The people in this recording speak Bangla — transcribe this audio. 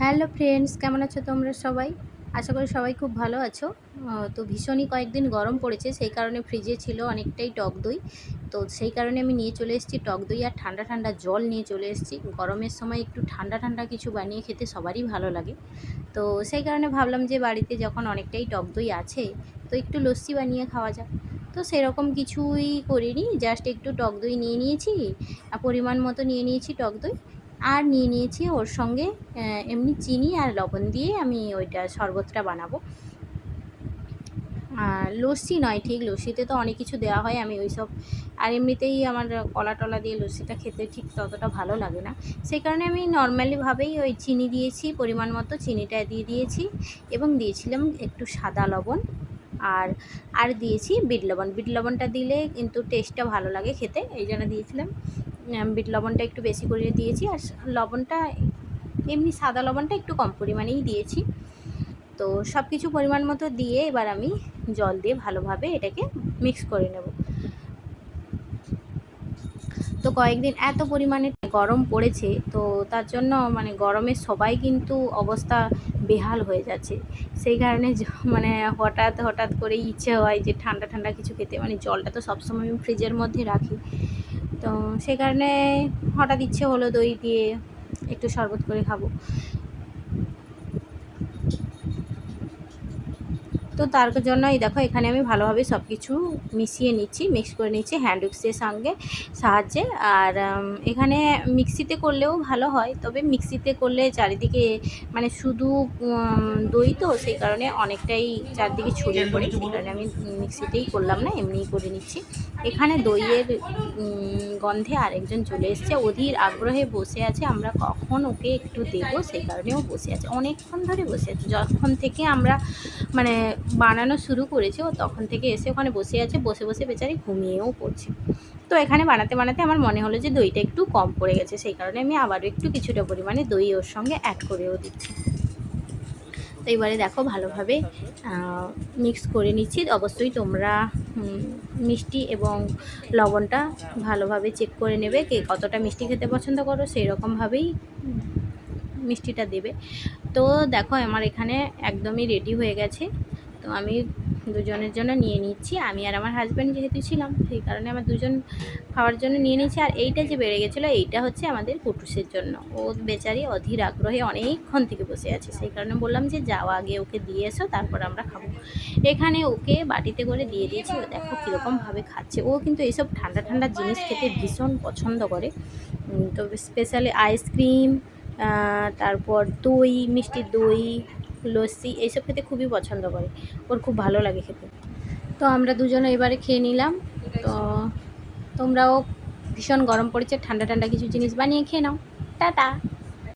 হ্যালো ফ্রেন্ডস, কেমন আছো তোমরা সবাই? আশা করি সবাই খুব ভালো আছো। তো ভীষণই কয়েকদিন গরম পড়েছে, সেই কারণে ফ্রিজে ছিল অনেকটাই টক দই। তো সেই কারণে আমি নিয়ে চলে এসেছি টক দই আর ঠান্ডা ঠান্ডা জল নিয়ে চলে এসেছি। গরমের সময় একটু ঠান্ডা ঠান্ডা কিছু বানিয়ে খেতে সবারই ভালো লাগে। তো সেই কারণে ভাবলাম যে বাড়িতে যখন অনেকটাই টক দই আছে, তো একটু লস্যি বানিয়ে খাওয়া যাক। তো সেরকম কিছুই করিনি জাস্ট একটু টক দই নিয়ে নিয়েছি, আর পরিমাণ মতো নিয়ে নিয়েছি টক দই। আর নিয়ে নিয়েছি ওর সঙ্গে এমনি চিনি আর লবণ দিয়ে আমি ওইটা শরবতটা বানাবো। লস্যি নয় ঠিক, লস্যিতে তো অনেক কিছু দেওয়া হয়, আমি ওই সব আর এমনিতেই আমার কলা টলা দিয়ে লস্যিটা খেতে ঠিক ততটা ভালো লাগে না। সেই কারণে আমি নর্মালিভাবেই ওই চিনি দিয়েছি, পরিমাণ মতো চিনিটা দিয়ে দিয়েছি এবং দিয়েছিলাম একটু সাদা লবণ আর আর দিয়েছি বিট লবণ। বিট লবণটা দিলে কিন্তু টেস্টটা ভালো লাগে খেতে, এই জন্য দিয়েছিলাম। বিট লবণটা একটু বেশি করে দিয়েছি আর লবণটা এমনি সাদা লবণটা একটু কম পরিমাণেই দিয়েছি। তো সব কিছু পরিমাণ মতো দিয়ে এবার আমি জল দিয়ে ভালোভাবে এটাকে মিক্স করে নেব। তো কয়েকদিন এত পরিমাণে গরম পড়েছে, তো তার জন্য মানে গরমে সবাই কিন্তু অবস্থা বেহাল হয়ে যাচ্ছে। সেই কারণে মানে হঠাৎ হঠাৎ করে ইচ্ছে হয় যে ঠান্ডা ঠান্ডা কিছু খেতে। মানে জলটা তো সবসময় আমি ফ্রিজের মধ্যে রাখি। তো সে কারণে হঠাৎ ইচ্ছে হলো দই দিয়ে একটু শরবত করে খাব। তো তার জন্যই দেখো, এখানে আমি ভালোভাবে সব কিছু মিশিয়ে নিচ্ছি মিক্স করে নিচ্ছি হ্যান্ড উইক্সের সঙ্গে সাহায্যে। আর এখানে মিক্সিতে করলেও ভালো হয়, তবে মিক্সিতে করলে চারিদিকে মানে শুধু দই তো, সেই কারণে অনেকটাই চারদিকে ছড়িয়ে পড়ে, সেই কারণে আমি মিক্সিতেই করলাম না, এমনিই করে নিচ্ছি। এখানে দইয়ের গন্ধে আরেকজন চলে এসছে, অধীর আগ্রহে বসে আছে, আমরা কখন ওকে একটু দেবো, সেই কারণেও বসে আছে, অনেকক্ষণ ধরে বসে আছে যখন থেকে আমরা মানে বানানো শুরু করেছে। ও তখন থেকে এসে ওখানে বসে আছে, বসে বসে বেচারি ঘুমিয়েও পড়ছে। তো এখানে বানাতে বানাতে আমার মনে হলো যে দইটা একটু কম পড়ে গেছে, সেই কারণে আমি আবারও একটু কিছুটা পরিমাণে দই ওর সঙ্গে অ্যাড করেও দিচ্ছি। তো এবারে দেখো ভালোভাবে মিক্স করে নিচ্ছি। অবশ্যই তোমরা মিষ্টি এবং লবণটা ভালোভাবে চেক করে নেবে কে কতটা মিষ্টি খেতে পছন্দ করো সেই রকমভাবেই মিষ্টিটা দেবে। তো দেখো আমার এখানে একদমই রেডি হয়ে গেছে। তো আমি দুজনের জন্য নিয়ে নিচ্ছি। আমি আর আমার হাজব্যান্ড যেহেতু ছিলাম, সেই কারণে আমার দুজন খাওয়ার জন্য নিয়ে নিচ্ছি আর এইটা যে বেড়ে গেছিল, এইটা হচ্ছে আমাদের কুটুসের জন্য। ও বেচারি অধীর আগ্রহে অনেকক্ষণ থেকে বসে আছে। সেই কারণে বললাম যে, যাও আগে ওকে দিয়ে এসো, তারপর আমরা খাব। এখানে ওকে বাটিতে করে দিয়ে দিয়েছি। ও দেখো কীরকমভাবে খাচ্ছে। ও কিন্তু এইসব ঠান্ডা ঠান্ডা জিনিস খেতে ভীষণ পছন্দ করে। তো স্পেশালি আইসক্রিম তারপর দই মিষ্টি দই লস্যি, এইসব খেতে খুবই পছন্দ করে। ওর খুব ভালো লাগে খেতে। তো আমরা দুজনে এবারে খেয়ে নিলাম। তো তোমরাও ভীষণ গরম পড়েছে, ঠান্ডা ঠান্ডা কিছু জিনিস বানিয়ে খেয়ে নাও। টাটা!